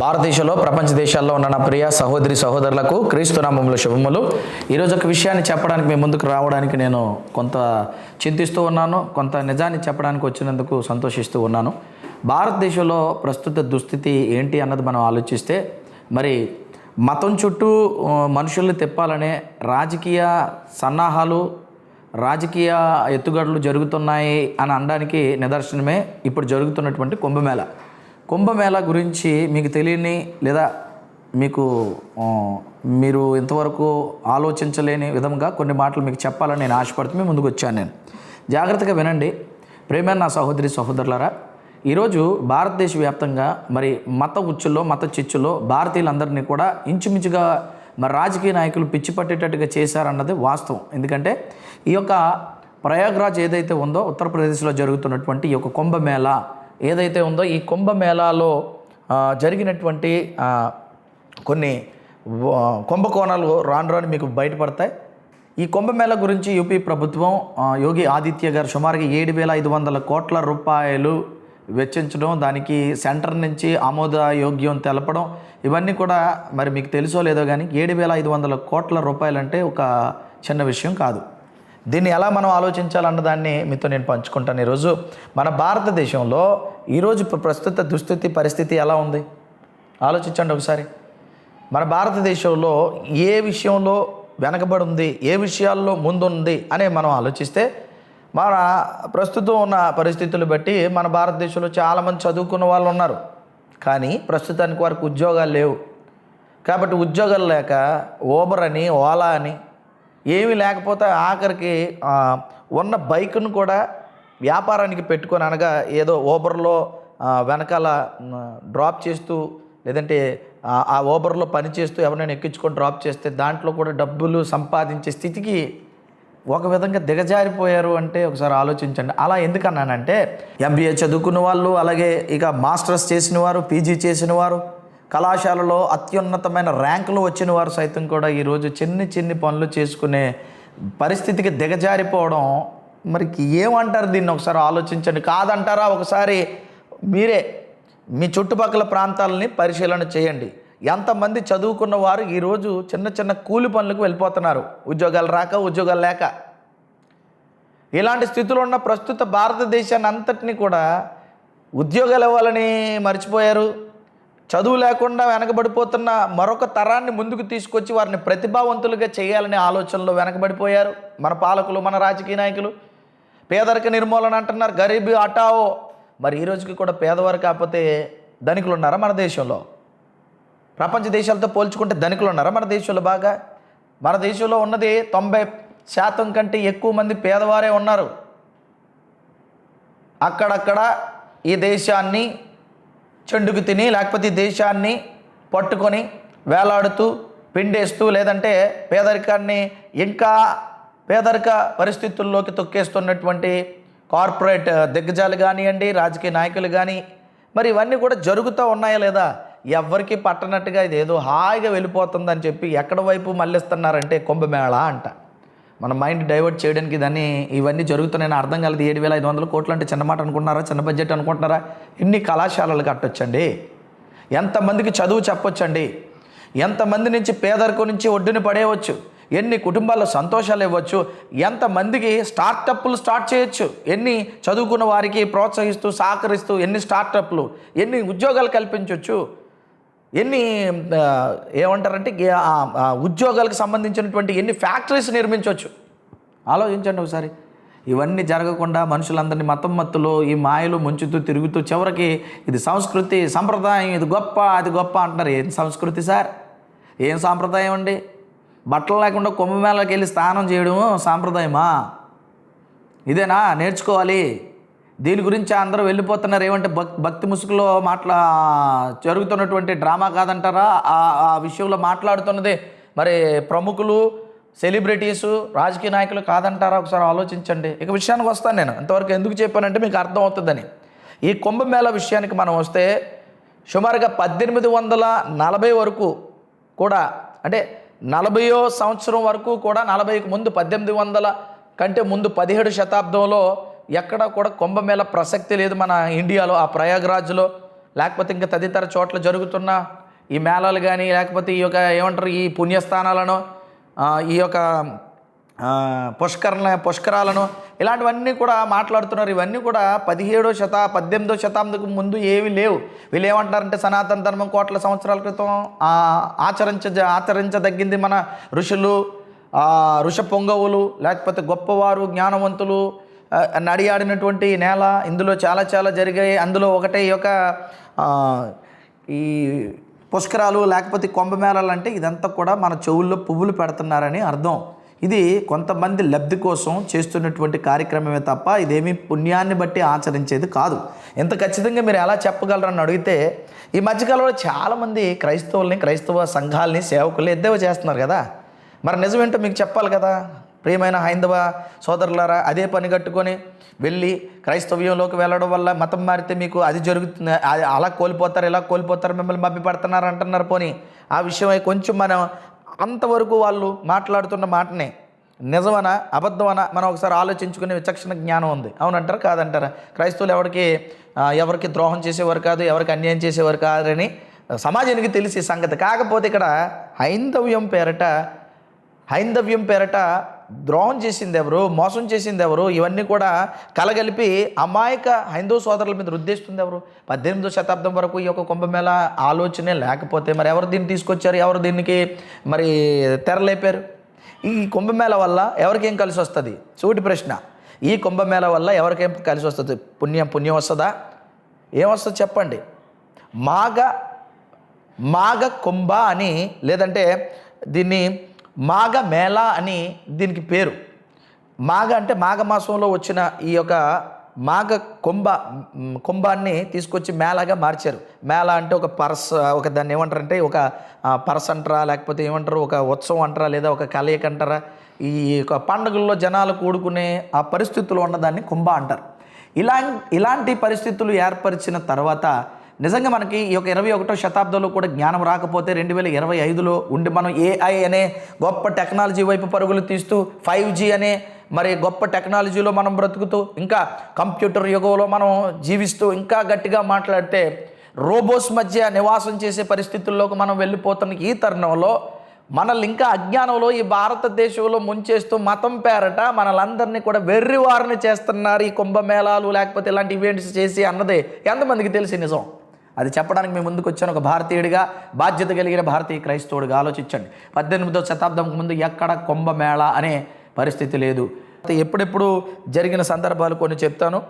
భారతదేశంలో ప్రపంచ దేశాల్లో ఉన్న నా ప్రియ సహోదరి సహోదరులకు క్రీస్తునామంలో శుభములు. ఈరోజు ఒక విషయాన్ని చెప్పడానికి మీ ముందుకు రావడానికి నేను కొంత చింతిస్తూ ఉన్నాను కొంత నిజాన్ని చెప్పడానికి వచ్చినందుకు సంతోషిస్తూ ఉన్నాను. భారతదేశంలో ప్రస్తుత దుస్థితి ఏంటి అన్నది మనం ఆలోచిస్తే మరి మతం చుట్టూ మనుషుల్ని తిప్పాలనే రాజకీయ సన్నాహాలు రాజకీయ ఎత్తుగడలు జరుగుతున్నాయి అని అనడానికి నిదర్శనమే ఇప్పుడు జరుగుతున్నటువంటి కుంభమేళ. కుంభమేళ గురించి మీకు తెలియని లేదా మీకు మీరు ఇంతవరకు ఆలోచించలేని విధంగా కొన్ని మాటలు మీకు చెప్పాలని నేను ఆశపడుతూ ముందుకు వచ్చాను నేను. జాగ్రత్తగా వినండి. ప్రేమ నా సహోదరి సహోదరులారా ఈరోజు భారతదేశ వ్యాప్తంగా మరి మత ఉచ్చుల్లో మత చిచ్చుల్లో భారతీయులందరినీ కూడా ఇంచుమించుగా మరి రాజకీయ నాయకులు పిచ్చి పట్టేటట్టుగా చేశారన్నది వాస్తవం. ఎందుకంటే ఈ యొక్క ప్రయాగ్రాజ్ ఏదైతే ఉందో ఉత్తరప్రదేశ్లో జరుగుతున్నటువంటి ఈ యొక్క కుంభమేళ ఏదైతే ఉందో ఈ కుంభమేళాలో జరిగినటువంటి కొన్ని కుంభకోణాలు రాను రాను మీకు బయటపడతాయి. ఈ కుంభమేళ గురించి యూపీ ప్రభుత్వం యోగి ఆదిత్య గారు సుమారుగా ఏడు వేల ఐదు వందల కోట్ల రూపాయలు వెచ్చించడం దానికి సెంటర్ నుంచి ఆమోద యోగ్యం తెలపడం ఇవన్నీ కూడా మరి మీకు తెలుసో లేదో కానీ ఏడు వేల ఐదు వందల కోట్ల రూపాయలంటే ఒక చిన్న విషయం కాదు. దీన్ని ఎలా మనం ఆలోచించాలన్న దాన్ని మీతో నేను పంచుకుంటాను. ఈరోజు మన భారతదేశంలో ఈరోజు ప్రస్తుత దుస్థితి పరిస్థితి ఎలా ఉంది? ఆలోచించండి ఒకసారి. మన భారతదేశంలో ఏ విషయంలో వెనకబడి ఉంది ఏ విషయాల్లో ముందుంది? అనే మనం ఆలోచిస్తే మన ప్రస్తుతం ఉన్న పరిస్థితులు బట్టి మన భారతదేశంలో చాలామంది చదువుకున్న వాళ్ళు ఉన్నారు. కానీ ప్రస్తుతానికి వారికి ఉద్యోగాలు లేవు. కాబట్టి ఉద్యోగాలు లేక ఓబర్ అని ఓలా అని ఏమీ లేకపోతే ఆఖరికి ఉన్న బైక్ను కూడా వ్యాపారానికి పెట్టుకొని అనగా ఏదో ఓబర్లో వెనకాల డ్రాప్ చేస్తూ లేదంటే ఆ- ఓబర్లో పని చేస్తూ ఎవరైనా ఎక్కించుకొని డ్రాప్ చేస్తే దాంట్లో కూడా డబ్బులు సంపాదించే స్థితికి ఒక విధంగా దిగజారిపోయారు అంటే ఒకసారి ఆలోచించండి. అలా ఎందుకన్నానంటే ఎంబీఏ చదువుకున్న వాళ్ళు అలాగే ఇక మాస్టర్స్ చేసిన వారు పీజీ చేసిన వారు కళాశాలలో అత్యున్నతమైన ర్యాంకులు వచ్చిన వారు సైతం కూడా ఈరోజు చిన్ని చిన్ని పనులు చేసుకునే పరిస్థితికి దిగజారిపోవడం మరికి ఏమంటారు దీన్ని ఒకసారి ఆలోచించండి. కాదంటారా ఒకసారి మీరే మీ చుట్టుపక్కల ప్రాంతాలని పరిశీలన చేయండి. ఎంతమంది చదువుకున్న వారు ఈరోజు చిన్న చిన్న కూలి పనులకు వెళ్ళిపోతున్నారు. ఉద్యోగాలు రాక ఉద్యోగాలు లేక. ఇలాంటి స్థితిలో ఉన్న ప్రస్తుత భారతదేశాన్ని అంతటినీ కూడా ఉద్యోగాలు ఇవ్వాలని మర్చిపోయారు. చదువు లేకుండా వెనకబడిపోతున్న మరొక తరాన్ని ముందుకు తీసుకొచ్చి వారిని ప్రతిభావంతులుగా చేయాలనే ఆలోచనలో వెనకబడిపోయారు. మన పాలకులు మన రాజకీయ నాయకులు. పేదరిక నిర్మూలన అంటున్నారు గరీబీ అటావో. మరి ఈ రోజుకి కూడా పేదవారు కాకపోతే ధనికులు ఉన్నారా మన దేశంలో? ప్రపంచ దేశాలతో పోల్చుకుంటే ధనికులు ఉన్నారా మన దేశంలో బాగా? మన దేశంలో ఉన్నది తొంభై శాతం కంటే ఎక్కువ మంది పేదవారే ఉన్నారు. అక్కడక్కడ ఈ దేశాన్ని చెండుకు తిని లేకపోతే దేశాన్ని పట్టుకొని వేలాడుతూ పిండేస్తూ లేదంటే పేదరికాన్ని ఇంకా పేదరిక పరిస్థితుల్లోకి తొక్కేస్తున్నటువంటి కార్పొరేట్ దిగ్గజాలు కానివ్వండి రాజకీయ నాయకులు కానీ మరి ఇవన్నీ కూడా జరుగుతూ ఉన్నాయా లేదా? ఎవరికి పట్టనట్టుగా ఇది ఏదో హాయిగా వెళ్ళిపోతుందని చెప్పి ఎక్కడ వైపు మళ్ళిస్తున్నారంటే కుంభమేళ అంట. మన మైండ్ డైవర్ట్ చేయడానికి దాన్ని ఇవన్నీ జరుగుతున్నాయని అర్థం కాలేదు. ఏడు వేల ఐదు వందల కోట్లు అంటే చిన్న మాట అనుకుంటున్నారా? చిన్న బడ్జెట్ అనుకుంటున్నారా? ఎన్ని కళాశాలలు కట్టొచ్చండి. ఎంతమందికి చదువు చెప్పొచ్చండి. ఎంతమంది నుంచి పేదరికం నుంచి ఒడ్డున పడేయవచ్చు. ఎన్ని కుటుంబాల్లో సంతోషాలు ఇవ్వచ్చు. ఎంతమందికి స్టార్టప్లు స్టార్ట్ చేయొచ్చు. ఎన్ని చదువుకున్న వారికి ప్రోత్సహిస్తూ సహకరిస్తూ ఎన్ని స్టార్టప్లు ఎన్ని ఉద్యోగాలు కల్పించవచ్చు ఎన్ని ఏమంటారంటే ఆ ఉద్యోగాలకు సంబంధించినటువంటి ఎన్ని ఫ్యాక్టరీస్ నిర్మించవచ్చు. ఆలోచించండి ఒకసారి. ఇవన్నీ జరగకుండా మనుషులందరినీ మతం మత్తులో ఈ మాయలు ముంచుతూ తిరుగుతూ చివరికి ఇది సంస్కృతి సంప్రదాయం ఇది గొప్ప అది గొప్ప అంటున్నారు. ఏం సంస్కృతి సార్? ఏం సాంప్రదాయం అండి? బట్టలు లేకుండా కుంభమేళకి వెళ్ళి స్నానం చేయడం సాంప్రదాయమా? ఇదేనా? నేర్చుకోవాలి. దీని గురించి అందరూ వెళ్ళిపోతున్నారు. ఏమంటే భక్ భక్తి ముసుగులో మాట్లా జరుగుతున్నటువంటి డ్రామా కాదంటారా? ఆ ఆ విషయంలో మాట్లాడుతున్నది. మరి ప్రముఖులు సెలబ్రిటీసు రాజకీయ నాయకులు కాదంటారా? ఒకసారి ఆలోచించండి. ఇక విషయానికి వస్తాను నేను. ఇంతవరకు ఎందుకు చెప్పానంటే మీకు అర్థం అవుతుందని ఈ కుంభమేళ విషయానికి మనం వస్తే సుమారుగా పద్దెనిమిది వందల నలభై వరకు కూడా అంటే నలభయో సంవత్సరం వరకు కూడా నలభైకి ముందు పద్దెనిమిది వందల కంటే ముందు పదిహేడు శతాబ్దంలో ఎక్కడ కూడా కుంభమేళ ప్రసక్తి లేదు మన ఇండియాలో ఆ ప్రయాగ్రాజ్లో. లేకపోతే ఇంకా తదితర చోట్ల జరుగుతున్న ఈ మేళాలు కానీ లేకపోతే ఈ యొక్క ఏమంటారు ఈ పుణ్యస్థానాలను ఈ యొక్క పుష్కరణ పుష్కరాలను ఇలాంటివన్నీ కూడా మాట్లాడుతున్నారు. ఇవన్నీ కూడా పదిహేడో శత పద్దెనిమిదో శతాబ్దకు ముందు ఏవి లేవు. వీళ్ళు ఏమంటారంటే సనాతన ధర్మం కోట్ల సంవత్సరాల క్రితం ఆచరించ ఆచరించదగ్గింది మన ఋషులు ఋష పొంగవులు లేకపోతే గొప్పవారు జ్ఞానవంతులు నడియాడినటువంటి నేల ఇందులో చాలా చాలా జరిగాయి. అందులో ఒకటే ఈ యొక్క ఈ పుష్కరాలు లేకపోతే కుంభమేళాలు అంటే ఇదంతా కూడా మన చెవుల్లో పువ్వులు పెడుతున్నారని అర్థం. ఇది కొంతమంది లబ్ధి కోసం చేస్తున్నటువంటి కార్యక్రమమే తప్ప ఇదేమీ పుణ్యాన్ని బట్టి ఆచరించేది కాదు. ఎంత ఖచ్చితంగా మీరు ఎలా చెప్పగలరని అడిగితే ఈ మధ్యకాలంలో చాలామంది క్రైస్తవుల్ని క్రైస్తవ సంఘాలని సేవకుల్ని ఎద్దేవా చేస్తున్నారు కదా. మరి నిజమేంటో మీకు చెప్పాలి కదా. ప్రియమైన హైందవ సోదరులారా అదే పని కట్టుకొని వెళ్ళి క్రైస్తవ్యంలోకి వెళ్ళడం వల్ల మతం మారితే మీకు అది జరుగుతుంది అలా కోల్పోతారు ఇలా కోల్పోతారు మిమ్మల్ని మభ్యపడుతున్నారు అంటున్నారు పోనీ. ఆ విషయమై కొంచెం మనం అంతవరకు వాళ్ళు మాట్లాడుతున్న మాటనే. నిజమనా అబద్ధమనా మనం ఒకసారి ఆలోచించుకునే విచక్షణ జ్ఞానం ఉంది. అవునంటారు కాదంటారా? క్రైస్తవులు ఎవరికి ఎవరికి ద్రోహం చేసేవారు కాదు ఎవరికి అన్యాయం చేసేవారు కాదని సమాజానికి తెలిసి సంగతి. కాకపోతే ఇక్కడ హైందవ్యం పేరట హైందవ్యం పేరట ద్రోహం చేసింది ఎవరు మోసం చేసింది ఎవరు ఇవన్నీ కూడా కలగలిపి అమాయక హైందవ సోదరుల మీద రుద్దేస్తుంది ఎవరు పద్దెనిమిదో శతాబ్దం వరకు ఈ యొక్క కుంభమేళ ఆలోచనే లేకపోతే మరి ఎవరు దీన్ని తీసుకొచ్చారు ఎవరు దీనికి మరి తెరలేపారు? ఈ కుంభమేళ వల్ల ఎవరికేం కలిసి వస్తుంది? సూటి ప్రశ్న. ఈ కుంభమేళ వల్ల ఎవరికేం కలిసి వస్తుంది? పుణ్యం పుణ్యం వస్తుందా? ఏమొస్తుంది చెప్పండి. మాగ మాఘ కుంభ అని లేదంటే దీన్ని మాఘ మేళ అని దీనికి పేరు. మాఘ అంటే మాఘ మాసంలో వచ్చిన ఈ యొక్క మాఘ కుంభ కుంభాన్ని తీసుకొచ్చి మేళాగా మార్చారు. మేళ అంటే ఒక పరస ఒక దాన్ని ఏమంటారు అంటే ఒక పరస అంటారా లేకపోతే ఏమంటారు ఒక ఉత్సవం అంటారా లేదా ఒక కలయిక అంటారా ఈ యొక్క పండుగల్లో జనాలు కూడుకునే ఆ పరిస్థితులు ఉన్నదాన్ని కుంభ అంటారు. ఇలా ఇలాంటి పరిస్థితులు ఏర్పరిచిన తర్వాత నిజంగా మనకి ఈ యొక్క ఇరవై ఒకటో శతాబ్దంలో కూడా జ్ఞానం రాకపోతే రెండు వేల ఇరవై ఐదులో ఉండి మనం ఏఐ అనే గొప్ప టెక్నాలజీ వైపు పరుగులు తీస్తూ ఫైవ్ జీ అనే మరి గొప్ప టెక్నాలజీలో మనం బ్రతుకుతూ ఇంకా కంప్యూటర్ యుగంలో మనం జీవిస్తూ ఇంకా గట్టిగా మాట్లాడితే రోబోస్ మధ్య నివాసం చేసే పరిస్థితుల్లోకి మనం వెళ్ళిపోతున్న ఈ తరుణంలో మనల్ని ఇంకా అజ్ఞానంలో ఈ భారతదేశంలో ముంచేస్తూ మతం పేరట మనలందరినీ కూడా వెర్రివారిని చేస్తున్నారు ఈ కుంభమేళాలు లేకపోతే ఇలాంటి ఈవెంట్స్ చేసి అన్నదే. ఎంతమందికి తెలిసి నిజం? అది చెప్పడానికి మేము ముందుకు వచ్చాను. ఒక భారతీయుడిగా బాధ్యత కలిగిన భారతీయ క్రైస్తవుడిగా ఆలోచించండి. పద్దెనిమిదవ శతాబ్దం ముందు ఎక్కడ కుంభమేళ అనే పరిస్థితి లేదు. ఎప్పుడెప్పుడు జరిగిన సందర్భాలు కొన్ని చెప్తాను.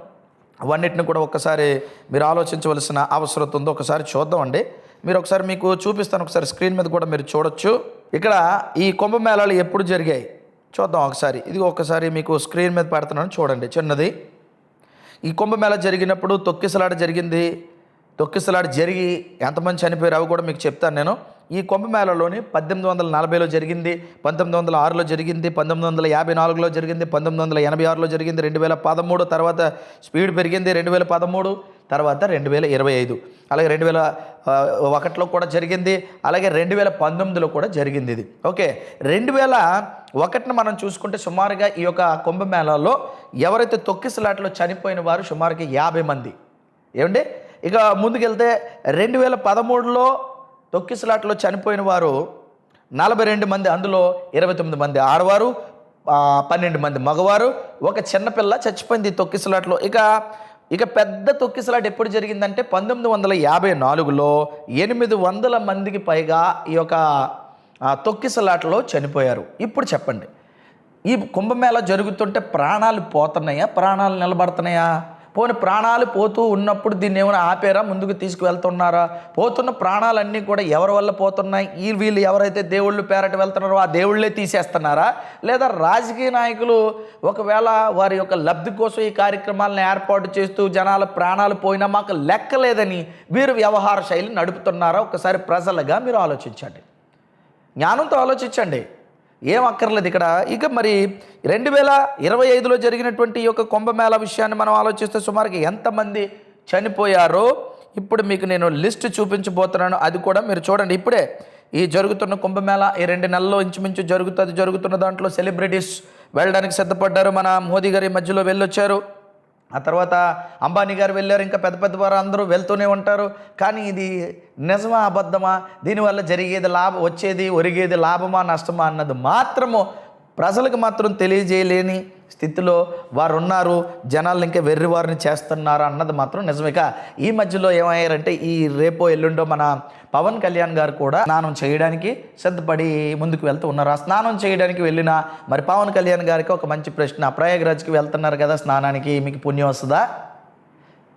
అవన్నిటిని కూడా ఒక్కసారి మీరు ఆలోచించవలసిన అవసరం ఉందో ఒకసారి చూద్దామండి మీరు ఒకసారి మీకు చూపిస్తాను. ఒకసారి స్క్రీన్ మీద కూడా మీరు చూడొచ్చు. ఇక్కడ ఈ కుంభమేళాలు ఎప్పుడు జరిగాయి? చూద్దాం ఒకసారి. ఇది ఒకసారి మీకు స్క్రీన్ మీద పెడుతున్నాను. చూడండి చిన్నది. ఈ కుంభమేళ జరిగినప్పుడు తొక్కిసలాట జరిగింది. తొక్కిసలాట జరిగి ఎంతమంది చనిపోయారు అవి కూడా మీకు చెప్తాను నేను. ఈ కుంభమేళలోని పద్దెనిమిది వందల నలభైలో జరిగింది పంతొమ్మిది వందల ఆరులో జరిగింది పంతొమ్మిది వందల యాభై నాలుగులో జరిగింది పంతొమ్మిది వందల ఎనభై ఆరులో జరిగింది రెండు వేల పదమూడు తర్వాత స్పీడ్ పెరిగింది రెండు వేల పదమూడు తర్వాత రెండు వేల ఇరవై ఐదు అలాగే రెండు వేల ఒకటిలో కూడా జరిగింది అలాగే రెండు వేల పంతొమ్మిదిలో కూడా జరిగింది ఇది. ఓకే రెండు వేల ఒకటిని మనం చూసుకుంటే సుమారుగా ఈ యొక్క కుంభమేళాలో ఎవరైతే తొక్కిసలాటలో చనిపోయిన వారు సుమారుగా యాభై మంది. ఏమండి? ఇక ముందుకెళ్తే రెండు వేల పదమూడులో తొక్కిసలాటలో చనిపోయిన వారు నలభై రెండు మంది అందులో ఇరవై తొమ్మిది మంది ఆడవారు పన్నెండు మంది మగవారు. ఒక చిన్నపిల్ల చచ్చిపోయింది ఈ తొక్కిసలాటలో ఇక ఇక పెద్ద తొక్కిసలాట ఎప్పుడు జరిగిందంటే పంతొమ్మిది వందల యాభై నాలుగులో ఎనిమిది వందల మందికి పైగా ఈ యొక్క తొక్కిసలాటలో చనిపోయారు. ఇప్పుడు చెప్పండి ఈ కుంభమేళ జరుగుతుంటే ప్రాణాలు పోతున్నాయా? ప్రాణాలు నిలబడుతున్నాయా? పోని ప్రాణాలు పోతూ ఉన్నప్పుడు దీన్ని ఏమైనా ఆపేరా? ముందుకు తీసుకువెళ్తున్నారా? పోతున్న ప్రాణాలన్నీ కూడా ఎవరి వల్ల పోతున్నాయి? ఈ వీళ్ళు ఎవరైతే దేవుళ్ళు పేరట వెళ్తున్నారో ఆ దేవుళ్ళే తీసేస్తున్నారా? లేదా రాజకీయ నాయకులు ఒకవేళ వారి యొక్క లబ్ధి కోసం ఈ కార్యక్రమాలను ఏర్పాటు చేస్తూ జనాల ప్రాణాలు పోయినా మాకు లెక్కలేదని వీరు వ్యవహార శైలి నడుపుతున్నారా? ఒకసారి ప్రజలుగా మీరు ఆలోచించండి. జ్ఞానంతో ఆలోచించండి. ఏం అక్కర్లేదు ఇక్కడ. ఇక మరి రెండు వేల ఇరవై ఐదులో జరిగినటువంటి ఈ యొక్క కుంభమేళ విషయాన్ని మనం ఆలోచిస్తే సుమారుగా ఎంతమంది చనిపోయారో ఇప్పుడు మీకు నేను లిస్ట్ చూపించబోతున్నాను. అది కూడా మీరు చూడండి. ఇప్పుడే ఈ జరుగుతున్న కుంభమేళ ఈ రెండు నెలల్లో ఇంచుమించు జరుగుతుంది. జరుగుతున్న దాంట్లో సెలబ్రిటీస్ వెళ్ళడానికి సిద్ధపడ్డారు. మన మోదీ గారి మధ్యలో వెళ్ళొచ్చారు. ఆ తర్వాత అంబానీ గారు వెళ్ళారు ఇంకా పెద్ద పెద్ద వారు అందరూ వెళ్తూనే ఉంటారు. కానీ ఇది నిజమా అబద్ధమా? దీనివల్ల జరిగేది లాభం వచ్చేది ఒరిగేది లాభమా నష్టమా అన్నది మాత్రము ప్రజలకు మాత్రం తెలియజేయలేని స్థితిలో వారు ఉన్నారు జనాలు ఇంకా వెర్రివారిని చేస్తున్నారు అన్నది మాత్రం నిజమేక ఈ మధ్యలో ఏమయ్యారంటే ఈ రేపో ఎల్లుండో మన పవన్ కళ్యాణ్ గారు కూడా స్నానం చేయడానికి సిద్ధపడి ముందుకు వెళ్తూ ఉన్నారు. ఆ స్నానం చేయడానికి వెళ్ళిన మరి పవన్ కళ్యాణ్ గారికి ఒక మంచి ప్రశ్న. ప్రయాగరాజ్కి వెళ్తున్నారు కదా స్నానానికి మీకు పుణ్యం వస్తుందా?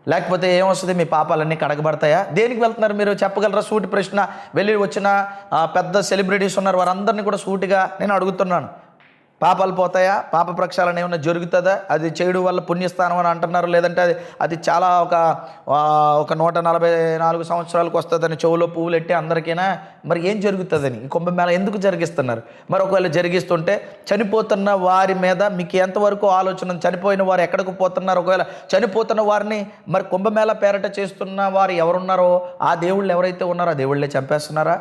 లేకపోతే ఏమొస్తుంది మీ పాపాలన్నీ కడగబడతాయా? దేనికి వెళ్తున్నారు మీరు? చెప్పగలరా? సూటి ప్రశ్న. వెళ్ళి వచ్చిన పెద్ద సెలబ్రిటీస్ ఉన్నారు. వారందరినీ కూడా సూటిగా నేను అడుగుతున్నాను. పాపాలు పోతాయా? పాప ప్రక్షాళన ఏమైనా జరుగుతుందా? అది చేయడం వల్ల పుణ్యస్థానం అని అంటున్నారు లేదంటే అది అది చాలా ఒక ఒక నూట నలభై నాలుగు సంవత్సరాలకు వస్తుందని చెవులో పువ్వులు ఎట్టి అందరికీనా? మరి ఏం జరుగుతుందని? కుంభమేళ ఎందుకు జరిగిస్తున్నారు? మరి ఒకవేళ జరిగిస్తుంటే చనిపోతున్న వారి మీద మీకు ఎంతవరకు ఆలోచన చనిపోయిన వారు ఎక్కడికి పోతున్నారు? ఒకవేళ చనిపోతున్న వారిని మరి కుంభమేళ పేరట చేస్తున్న వారు ఎవరున్నారో ఆ దేవుళ్ళు ఎవరైతే ఉన్నారో ఆ దేవుళ్ళే చంపేస్తున్నారా?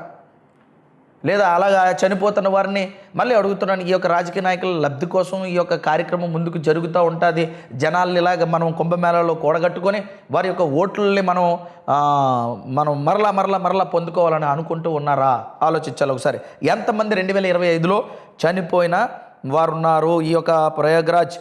లేదా అలాగా చనిపోతున్న వారిని మళ్ళీ అడుగుతున్నాను ఈ యొక్క రాజకీయ నాయకుల లబ్ధి కోసం ఈ యొక్క కార్యక్రమం ముందుకు జరుగుతూ ఉంటుంది. జనాల్ని ఇలాగ మనం కుంభమేళాలో కూడగట్టుకొని వారి యొక్క ఓట్లని మనం మనం మరలా మరలా మరలా పొందుకోవాలని అనుకుంటూ ఉన్నారా? ఆలోచించాలి ఒకసారి. ఎంతమంది రెండు వేల ఇరవై ఐదులో చనిపోయిన వారు ఉన్నారు ఈ యొక్క ప్రయాగ్రాజ్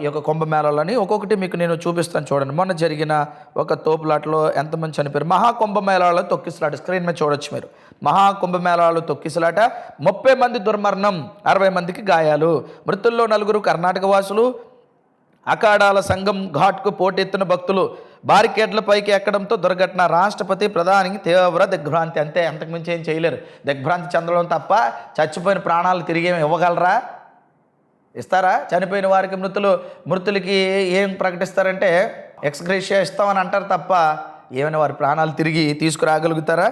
ఈ యొక్క కుంభమేళాలని? ఒక్కొక్కటి మీకు నేను చూపిస్తాను చూడండి. మొన్న జరిగిన ఒక తోపులాటలో ఎంతమంది చనిపోయారు? మహాకుంభమేళాలో తొక్కిసలాట స్క్రీన్ మీద చూడొచ్చు మీరు. మహాకుంభమేళాలు తొక్కిసలాట. ముప్పై మంది దుర్మరణం అరవై మందికి గాయాలు. మృతుల్లో నలుగురు కర్ణాటక వాసులు. అఖాడాల సంఘం ఘాట్కు పోటెత్తిన భక్తులు. బారికేడ్ల పైకి ఎక్కడంతో దుర్ఘటన. రాష్ట్రపతి ప్రధానికి తీవ్ర దిగ్భ్రాంతి. అంతే అంతకుమించి ఏం చేయలేరు. దిగ్భ్రాంతి చెందడం తప్ప చచ్చిపోయిన ప్రాణాలు తిరిగి ఏమి ఇవ్వగలరా? ఇస్తారా? చనిపోయిన వారికి మృతులు మృతులకి ఏం ప్రకటిస్తారంటే ఎక్స్గ్రేషియా ఇస్తామని అంటారు తప్ప ఏమైనా వారి ప్రాణాలు తిరిగి తీసుకురాగలుగుతారా?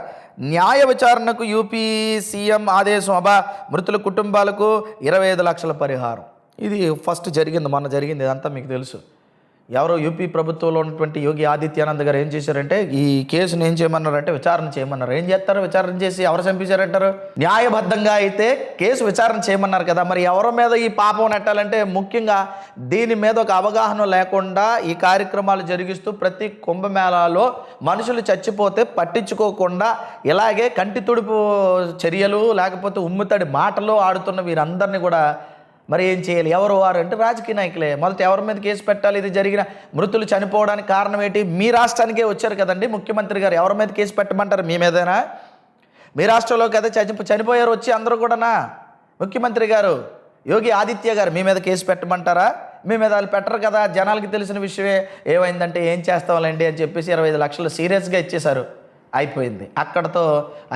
న్యాయ విచారణకు యూపీ సీఎం ఆదేశం అబా మృతుల కుటుంబాలకు ఇరవై ఐదు లక్షల పరిహారం. ఇది ఫస్ట్ జరిగింది మొన్న జరిగింది ఇదంతా మీకు తెలుసు. ఎవరో యూపీ ప్రభుత్వంలో ఉన్నటువంటి యోగి ఆదిత్యానంద్ గారు ఏం చేశారంటే ఈ కేసును ఏం చేయమన్నారంటే విచారణ చేయమన్నారు. ఏం చేస్తారు? విచారణ చేసి ఎవరు చంపించారంటారు న్యాయబద్ధంగా అయితే కేసు విచారణ చేయమన్నారు కదా. మరి ఎవరి మీద ఈ పాపం నెట్టాలంటే ముఖ్యంగా దీని మీద ఒక అవగాహన లేకుండా ఈ కార్యక్రమాలు జరిగిస్తూ ప్రతి కుంభమేళాలో మనుషులు చచ్చిపోతే పట్టించుకోకుండా ఇలాగే కంటి తుడుపు చర్యలు లేకపోతే ఉమ్ముతడి మాటలు ఆడుతున్న వీరందరినీ కూడా మరి ఏం చేయాలి? ఎవరు వారు అంటే రాజకీయ నాయకులే. మొదట ఎవరి మీద కేసు పెట్టాలి? ఇది జరిగిన మృతులు చనిపోవడానికి కారణం ఏంటి? మీ రాష్ట్రానికే వచ్చారు కదండి ముఖ్యమంత్రి గారు. ఎవరి మీద కేసు పెట్టమంటారు? మీ మీదేనా? మీ రాష్ట్రంలో కదా చనిపో చనిపోయారు వచ్చి అందరూ కూడానా? ముఖ్యమంత్రి గారు యోగి ఆదిత్య గారు మీ మీద కేసు పెట్టమంటారా? మీ మీద వాళ్ళు పెట్టరు కదా? జనాలకి తెలిసిన విషయమే. ఏమైందంటే ఏం చేస్తాంలేండి అని చెప్పేసి ఇరవై ఐదు లక్షలు సీరియస్గా ఇచ్చేశారు. అయిపోయింది. అక్కడతో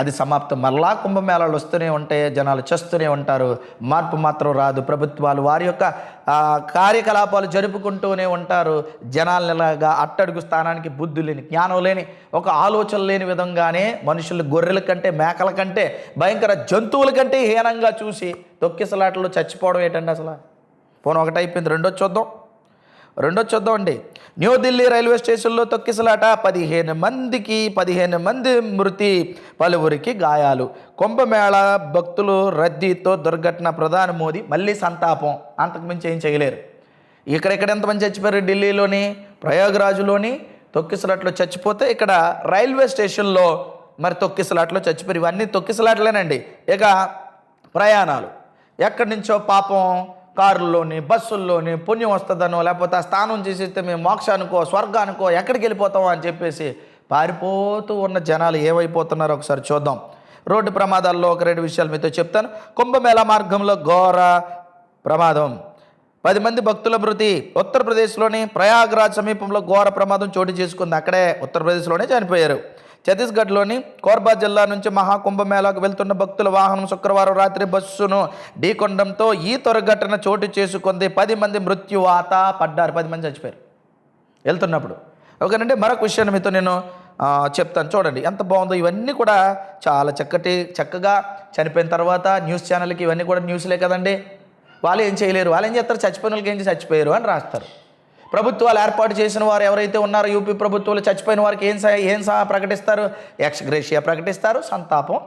అది సమాప్తం. మరలా కుంభమేళాలు వస్తూనే ఉంటాయి జనాలు చేస్తూనే ఉంటారు. మార్పు మాత్రం రాదు. ప్రభుత్వాలు వారి యొక్క కార్యకలాపాలు జరుపుకుంటూనే ఉంటారు. జనాలను ఇలాగా అట్టడుగు స్థానానికి బుద్ధి లేని జ్ఞానం లేని ఒక ఆలోచన లేని విధంగానే మనుషులు గొర్రెల కంటే మేకల కంటే భయంకర జంతువుల కంటే హీనంగా చూసి తొక్కిసలాటలో చచ్చిపోవడం ఏంటండి అసలు? పోనీ ఒకటైపోయింది రెండో చూద్దాం. రెండో చూద్దామండి. న్యూఢిల్లీ రైల్వే స్టేషన్లో తొక్కిసలాట. పదిహేను మందికి పదిహేను మంది మృతి పలువురికి గాయాలు. కుంభమేళ భక్తులు రద్దీతో దుర్ఘటన ప్రధాని మోదీ మళ్ళీ సంతాపం. అంతకుమించి ఏం చేయలేరు. ఇక్కడెక్కడ ఎంతమంది చచ్చిపోయారు ఢిల్లీలోని ప్రయాగరాజులోని? తొక్కిసలాట్లో చచ్చిపోతే ఇక్కడ రైల్వే స్టేషన్లో మరి తొక్కిసలాట్లో చచ్చిపోయారు. ఇవన్నీ తొక్కిసలాట్లేనండి. ఇక ప్రయాణాలు. ఎక్కడి నుంచో పాపం కారుల్లోని బస్సుల్లోని పుణ్యం వస్తుందనో లేకపోతే ఆ స్థానం చేసేస్తే మేము మోక్షానికో స్వర్గానికో ఎక్కడికి వెళ్ళిపోతామో అని చెప్పేసి పారిపోతూ ఉన్న జనాలు ఏమైపోతున్నారో ఒకసారి చూద్దాం. రోడ్డు ప్రమాదాల్లో ఒక రెండు విషయాలు మీతో చెప్తాను. కుంభమేళ మార్గంలో ఘోర ప్రమాదం. పది మంది భక్తుల మృతి. ఉత్తరప్రదేశ్లోని ప్రయాగ్రాజ్ సమీపంలో ఘోర ప్రమాదం చోటు చేసుకుంది. అక్కడే ఉత్తరప్రదేశ్లోనే చనిపోయారు. ఛత్తీస్గఢ్లోని కోర్బా జిల్లా నుంచి మహాకుంభమేళాకు వెళ్తున్న భక్తుల వాహనం శుక్రవారం రాత్రి బస్సును ఢీకొనడంతో ఈ దుర్ఘటన చోటు చేసుకుంది. పది మంది మృత్యువాత పడ్డారు. పది మంది చచ్చిపోయారు. వెళ్తున్నప్పుడు. ఓకేనండి మరొక విషయాన్ని మీతో నేను చెప్తాను. చూడండి ఎంత బాగుందో ఇవన్నీ కూడా చాలా చక్కటి చక్కగా చనిపోయిన తర్వాత న్యూస్ ఛానల్కి ఇవన్నీ కూడా న్యూస్లే కదండి. వాళ్ళు ఏం చేయలేరు. వాళ్ళు ఏం చేస్తారు? చచ్చిపోయిన వాళ్ళకి ఏం చేసి చచ్చిపోయారు అని రాస్తారు. ప్రభుత్వాలు ఏర్పాటు చేసిన వారు ఎవరైతే ఉన్నారో యూపీ ప్రభుత్వాలు చచ్చిపోయిన వారికి ఏం సహా ఏం సహా ప్రకటిస్తారు? ఎక్స్గ్రేషియా ప్రకటిస్తారు సంతాపం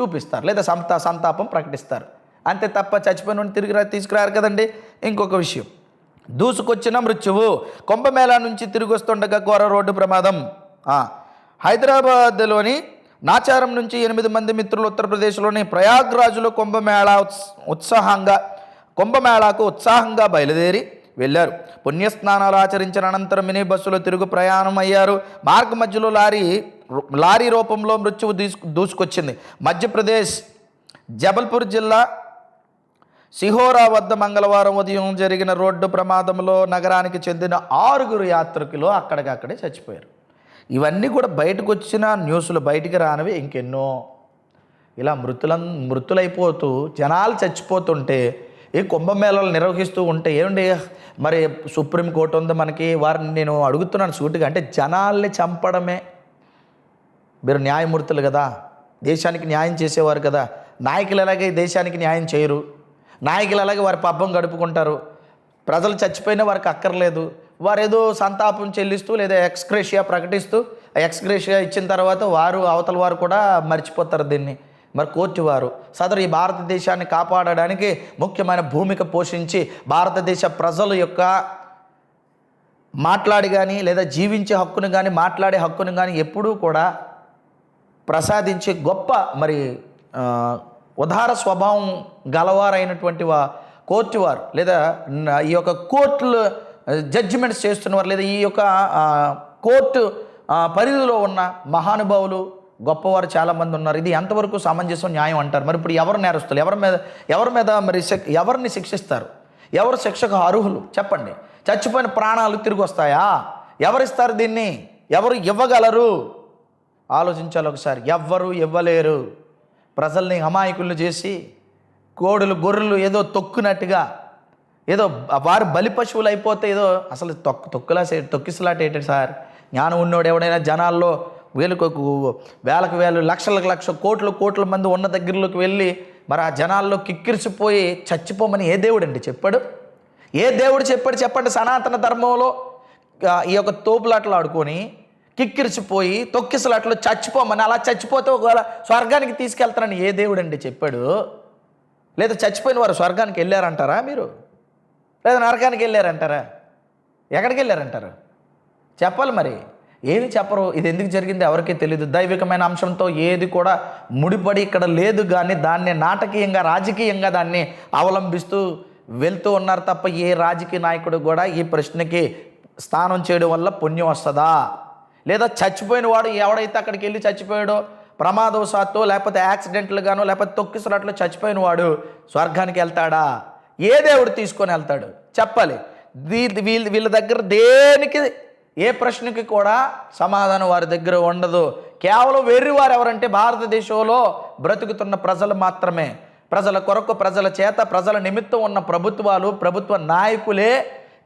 చూపిస్తారు. లేదా సంతా సంతాపం ప్రకటిస్తారు. అంతే తప్ప చచ్చిపోయిన తిరిగి తీసుకురారు కదండి? ఇంకొక విషయం. దూసుకొచ్చిన మృత్యువు కుంభమేళా నుంచి తిరిగి వస్తుండగా ఘోర రోడ్డు ప్రమాదం. హైదరాబాద్లోని నాచారం నుంచి ఎనిమిది మంది మిత్రులు ఉత్తరప్రదేశ్లోని ప్రయాగ్రాజులో కుంభమేళా ఉత్సాహంగా కుంభమేళాకు ఉత్సాహంగా బయలుదేరి వెళ్ళారు. పుణ్యస్నానాలు ఆచరించిన అనంతరం మినీ బస్సులో తిరుగు ప్రయాణం అయ్యారు. మార్గ మధ్యలో లారీ లారీ రూపంలో మృత్యువు దూసు దూసుకొచ్చింది. మధ్యప్రదేశ్ జబల్పూర్ జిల్లా సిహోరా వద్ద మంగళవారం ఉదయం జరిగిన రోడ్డు ప్రమాదంలో నగరానికి చెందిన ఆరుగురు యాత్రికులు అక్కడికక్కడే చచ్చిపోయారు. ఇవన్నీ కూడా బయటకు వచ్చిన న్యూస్లు బయటికి రానివి ఇంకెన్నో. ఇలా మృతుల మృతులైపోతూ జనాలు చచ్చిపోతుంటే ఈ కుంభమేళాలు నిర్వహిస్తూ ఉంటే ఏమండి? మరి సుప్రీంకోర్టు ఉంది మనకి వారిని నేను అడుగుతున్నాను సూటిగా. అంటే జనాల్ని చంపడమే. మీరు న్యాయమూర్తులు కదా. దేశానికి న్యాయం చేసేవారు కదా. నాయకులు ఎలాగే దేశానికి న్యాయం చేయరు. నాయకులు అలాగే వారి పబ్బం గడుపుకుంటారు. ప్రజలు చచ్చిపోయినా వారికి అక్కర్లేదు. వారు ఏదో సంతాపం చెల్లిస్తూ లేదా ఎక్స్గ్రేషియా ప్రకటిస్తూ ఆ ఎక్స్గ్రేషియా ఇచ్చిన తర్వాత వారు అవతల వారు కూడా మర్చిపోతారు దీన్ని. మరి కోర్టు వారు సదరు ఈ భారతదేశాన్ని కాపాడడానికి ముఖ్యమైన భూమిక పోషించి భారతదేశ ప్రజల యొక్క మాట్లాడి కానీ లేదా జీవించే హక్కును కానీ మాట్లాడే హక్కును కానీ ఎప్పుడూ కూడా ప్రసాదించే గొప్ప మరి ఉదార స్వభావం గలవారైనటువంటి వా కోర్టు వారు లేదా ఈ యొక్క కోర్టులు జడ్జిమెంట్స్ చేస్తున్నవారు లేదా ఈ యొక్క కోర్టు పరిధిలో ఉన్న మహానుభావులు గొప్పవారు చాలామంది ఉన్నారు. ఇది ఎంతవరకు సమంజసం న్యాయం అంటారు? మరి ఇప్పుడు ఎవరు నేరస్తులు? ఎవరి మీద ఎవరి మీద మరి ఎవరిని శిక్షిస్తారు? ఎవరు శిక్షకు అర్హులు? చెప్పండి. చచ్చిపోయిన ప్రాణాలు తిరిగి వస్తాయా ఎవరిస్తారు దీన్ని? ఎవరు ఇవ్వగలరు? ఆలోచించాలి ఒకసారి. ఎవ్వరు ఇవ్వలేరు. ప్రజల్ని అమాయకులను చేసి కోడులు గొర్రెలు ఏదో తొక్కునట్టుగా ఏదో వారు బలి పశువులు అయిపోతే ఏదో అసలు తొక్కు తొక్కులా తొక్కిసలాట ఏంటి సార్? జ్ఞానం ఉన్నోడు ఎవడైనా జనాల్లో వేలకు వేలకు వేలు లక్షలకు లక్ష కోట్ల కోట్ల మంది ఉన్న దగ్గరలోకి వెళ్ళి మరి ఆ జనాల్లో కిక్కిరిసిపోయి చచ్చిపోమని ఏ దేవుడు అండి చెప్పాడు? ఏ దేవుడు చెప్పాడు చెప్పండి సనాతన ధర్మంలో? ఈ యొక్క తోపులాటలు ఆడుకొని కిక్కిరిసిపోయి తొక్కిసలాట్లు చచ్చిపోమని అలా చచ్చిపోతే ఒకవేళ స్వర్గానికి తీసుకెళ్తానని ఏ దేవుడు అండి చెప్పాడు? లేదా చచ్చిపోయిన వారు స్వర్గానికి వెళ్ళారంటారా మీరు? లేదా నరకానికి వెళ్ళారంటారా? ఎక్కడికి వెళ్ళారంటారు? చెప్పాలి మరి. ఏమి చెప్పరు ఇది ఎందుకు జరిగింది ఎవరికీ తెలియదు దైవికమైన అంశంతో ఏది కూడా ముడిపడి ఇక్కడ లేదు కానీ దాన్ని నాటకీయంగా రాజకీయంగా దాన్ని అవలంబిస్తూ వెళ్తూ ఉన్నారు తప్ప ఏ రాజకీయ నాయకుడు కూడా ఈ ప్రశ్నకి స్థానం చేయడం వల్ల పుణ్యం వస్తుందా? లేదా చచ్చిపోయిన వాడు ఎవడైతే అక్కడికి వెళ్ళి చచ్చిపోయాడో ప్రమాదవశాత్తు లేకపోతే యాక్సిడెంట్లుగాను లేకపోతే తొక్కిసలాట్లో చచ్చిపోయిన వాడు స్వర్గానికి వెళ్తాడా? ఏ దేవుడు తీసుకొని వెళ్తాడు? చెప్పాలి. వీళ్ళ వీళ్ళ దగ్గర దేనికి ఏ ప్రశ్నకి కూడా సమాధానం వారి దగ్గర ఉండదు. కేవలం వెర్రి వారు ఎవరంటే భారతదేశంలో బ్రతుకుతున్న ప్రజలు మాత్రమే. ప్రజల కొరకు ప్రజల చేత ప్రజల నిమిత్తం ఉన్న ప్రభుత్వాలు ప్రభుత్వ నాయకులే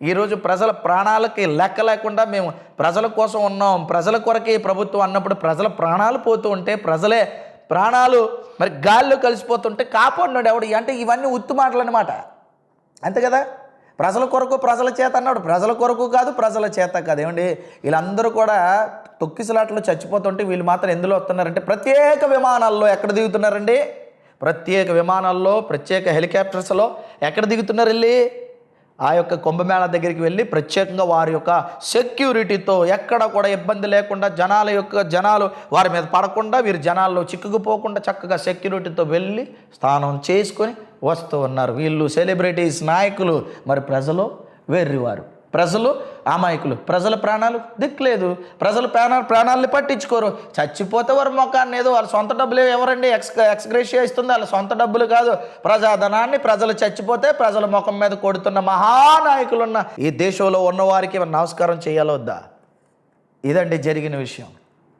ఈరోజు ప్రజల ప్రాణాలకి లెక్క లేకుండా మేము ప్రజల కోసం ఉన్నాం. ప్రజల కొరకే ఈ ప్రభుత్వం అన్నప్పుడు ప్రజల ప్రాణాలు పోతూ ఉంటే ప్రజలే ప్రాణాలు మరి గాల్లో కలిసిపోతుంటే కాపాడినాడు ఎవడు? అంటే ఇవన్నీ ఉత్తు మాటలు అనమాట అంతే కదా? ప్రజల కొరకు ప్రజల చేత అన్నాడు. ప్రజల కొరకు కాదు ప్రజల చేత కాదు. ఏమండి? వీళ్ళందరూ కూడా తొక్కిసలాట్లో చచ్చిపోతుంటే వీళ్ళు మాత్రం ఎందులో వస్తున్నారంటే ప్రత్యేక విమానాల్లో ఎక్కడ దిగుతున్నారండి? ప్రత్యేక విమానాల్లో ప్రత్యేక హెలికాప్టర్స్లో ఎక్కడ దిగుతున్నారు వెళ్ళి? ఆ యొక్క కుంభమేళ దగ్గరికి వెళ్ళి ప్రత్యేకంగా వారి యొక్క సెక్యూరిటీతో ఎక్కడ కూడా ఇబ్బంది లేకుండా జనాల యొక్క జనాలు వారి మీద పడకుండా వీరు జనాల్లో చిక్కుకుపోకుండా చక్కగా సెక్యూరిటీతో వెళ్ళి స్నానం చేసుకొని వస్తూ ఉన్నారు. వీళ్ళు సెలబ్రిటీస్ నాయకులు మరి ప్రజలు వెర్రివారు. ప్రజలు అమాయకులు. ప్రజల ప్రాణాలు దిక్కులేదు. ప్రజల ప్రాణ ప్రాణాలని పట్టించుకోరు. చచ్చిపోతే వారి మొఖాన్ని ఏదో వాళ్ళ సొంత డబ్బులు ఎవరండి? ఎక్స్ ఎక్స్గ్రేషియా ఇస్తుంది. వాళ్ళ సొంత డబ్బులు కాదు. ప్రజాధనాన్ని ప్రజలు చచ్చిపోతే ప్రజల ముఖం మీద కొడుతున్న మహానాయకులు ఉన్న ఈ దేశంలో ఉన్నవారికి నమస్కారం చేయాలొద్దా ఇదండి జరిగిన విషయం.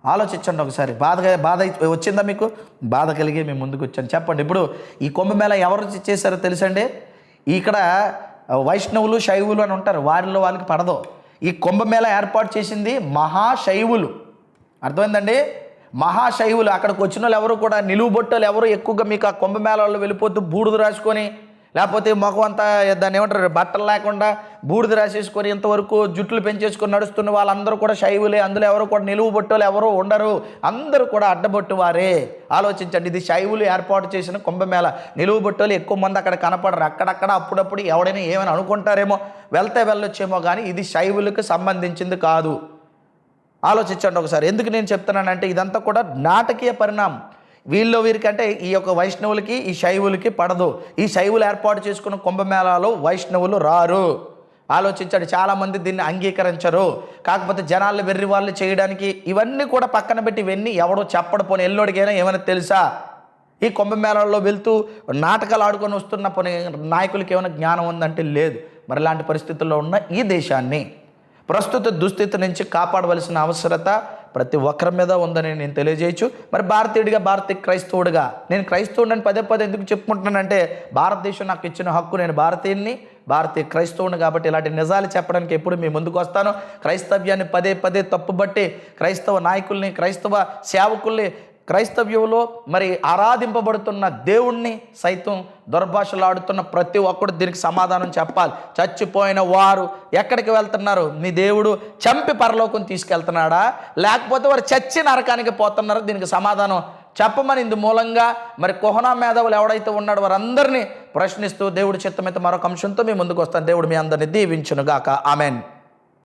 ఆలోచించండి ఒకసారి. బాధ బాధ వచ్చిందా మీకు? బాధ కలిగి మేము ముందుకు వచ్చాను. చెప్పండి. ఇప్పుడు ఈ కుంభమేళ ఎవరు చేశారో తెలుసండి? ఇక్కడ వైష్ణవులు శైవులు అని ఉంటారు. వారిలో వాళ్ళకి పడదు. ఈ కుంభమేళ ఏర్పాటు చేసింది మహాశైవులు. అర్థమైందండి? మహాశైవులు. అక్కడికి వచ్చిన వాళ్ళు ఎవరు కూడా నిలువుబొట్టలు ఎవరు ఎక్కువగా మీకు ఆ కుంభమేళాల్లో వెళ్ళిపోతూ బూడిద రాసుకొని లేకపోతే ముఖం అంతా దాన్ని ఏమంటారు బట్టలు లేకుండా బూడిద రాసేసుకొని ఇంతవరకు జుట్లు పెంచేసుకొని నడుస్తున్న వాళ్ళందరూ కూడా శైవులే అందులో ఎవరు కూడా నిలువు బొట్టులు ఎవరు ఉండరు. అందరూ కూడా అడ్డబొట్టు వారే. ఆలోచించండి ఇది శైవులు ఏర్పాటు చేసిన కుంభమేళ. నిలువు బొట్టులు ఎక్కువ మంది అక్కడ కనపడరు. అక్కడక్కడ అప్పుడప్పుడు ఎవడైనా ఏమైనా అనుకుంటారేమో వెళ్తే వెళ్ళొచ్చేమో కానీ ఇది శైవులకు సంబంధించింది కాదు. ఆలోచించండి ఒకసారి. ఎందుకు నేను చెప్తున్నానంటే ఇదంతా కూడా నాటకీయ పరిణామం. వీళ్ళు వీరికంటే ఈ యొక్క వైష్ణవులకి ఈ శైవులకి పడదు. ఈ శైవులు ఏర్పాటు చేసుకున్న కుంభమేళాలో వైష్ణవులు రారు. ఆలోచించాడు చాలామంది దీన్ని అంగీకరించరు. కాకపోతే జనాలు వెర్రి వాళ్ళు చేయడానికి ఇవన్నీ కూడా పక్కన పెట్టి ఇవన్నీ ఎవడో చెప్పడు పోనీ ఎల్లుడికైనా ఏమైనా తెలుసా? ఈ కుంభమేళాల్లో వెళ్తూ నాటకాలు ఆడుకొని వస్తున్న పోనీ నాయకులకి ఏమైనా జ్ఞానం ఉందంటే లేదు. మరి ఇలాంటి పరిస్థితుల్లో ఉన్న ఈ దేశాన్ని ప్రస్తుత దుస్థితి నుంచి కాపాడవలసిన అవసరత ప్రతి ఒక్కరి మీద ఉందని నేను తెలియజేయచ్చు. మరి భారతీయుడిగా భారతీయ క్రైస్తవుడిగా నేను క్రైస్తవుడిని పదే పదే ఎందుకు చెప్పుకుంటున్నానంటే భారతదేశం నాకు ఇచ్చిన హక్కు నేను భారతీయుని భారతీయ క్రైస్తవుని కాబట్టి ఇలాంటి నిజాలు చెప్పడానికి ఎప్పుడు మీ ముందుకు వస్తాను. క్రైస్తవ్యాన్ని పదే పదే తప్పుబట్టి క్రైస్తవ నాయకుల్ని క్రైస్తవ సేవకుల్ని క్రైస్తవ్యంలో మరి ఆరాధింపబడుతున్న దేవుణ్ణి సైతం దుర్భాషలాడుతున్న ప్రతి ఒక్కడు దీనికి సమాధానం చెప్పాలి. చచ్చిపోయిన వారు ఎక్కడికి వెళ్తున్నారు? మీ దేవుడు చంపి పరలోకం తీసుకెళ్తున్నాడా? లేకపోతే వారు చచ్చి నరకానికి పోతున్నారు? దీనికి సమాధానం చెప్పమని ఇందు మూలంగా మరి కుహనా మేధావులు ఎవడైతే ఉన్నాడో వారందరినీ ప్రశ్నిస్తూ దేవుడి చిత్తమైతే మరొక అంశంతో మీ ముందుకు వస్తాను. దేవుడు మీ అందరిని దీవించునుగాక. ఆమెన్.